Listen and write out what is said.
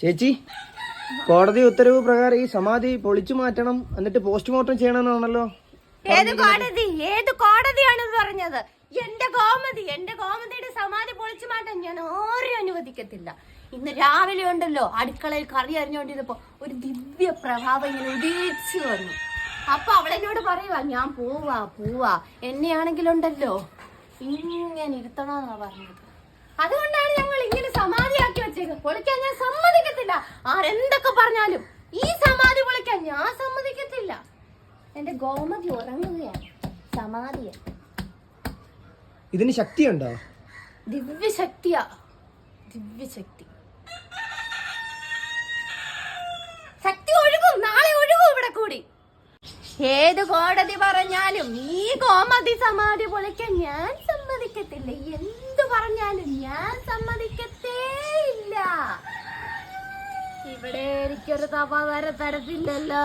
ചേച്ചി കോടതി ഉത്തരവ് പ്രകാരം ഈ സമാധി പൊളിച്ചു മാറ്റണം എന്നിട്ട് പോസ്റ്റ്മോർട്ടം ചെയ്യണമെന്നാണല്ലോ. ഏത് കോടതി? ഏത് കോടതിയാണ് പറഞ്ഞത്? എന്റെ ഗോമതി എന്റെ ഗോമതിയുടെ സമാധി പൊളിച്ചു മാറ്റാൻ ഞാൻ ഓരോ അനുവദിക്കത്തില്ല. ഇന്ന് രാവിലെ ഉണ്ടല്ലോ അടുക്കളയിൽ കറി അറിഞ്ഞുകൊണ്ടിരുന്നപ്പോ ഒരു ദിവ്യ പ്രഭാവം ഇങ്ങനെ ഉദീച്ചു വന്നു. അപ്പൊ അവളെന്നോട് പറയുവാ ഞാൻ പോവാ പോവാ. എന്നെയാണെങ്കിലുണ്ടല്ലോ ഇങ്ങനെ ഇരുത്തണമെന്നാ പറഞ്ഞത്. അതുകൊണ്ടാണ് ഞങ്ങൾ ഇങ്ങനെ സമാധിയാക്കി വെച്ചേക്കുന്നത്. പൊളിക്കാൻ ഞാൻ ആരെന്തൊക്കെ പറഞ്ഞാലും ഈ സമാധി വിളിക്കാൻ ഞാൻ സമ്മതിക്കത്തില്ല. എന്റെ ഗോമതി ഉറങ്ങുകയാണ്. സമാധിയ. ഇതിന് ശക്തിയുണ്ടോ? ദിവ്യശക്തിയാ. ദിവ്യശക്തി. ശക്തി ഒഴുകും നാളെ ഒഴുകും ഇവിടെ കൂടി. ഏത് കോടതി പറഞ്ഞാലും ഈ ഗോമതി സമാധി പൊളിക്കാൻ ഞാൻ സമ്മതിക്കത്തില്ല എന്ത് പറഞ്ഞാലും ഞാൻ സമ്മതിക്കത്തേ ഇല്ല ഇവിടെ എനിക്കൊരു തപ വരെ തരത്തില്ലല്ലോ.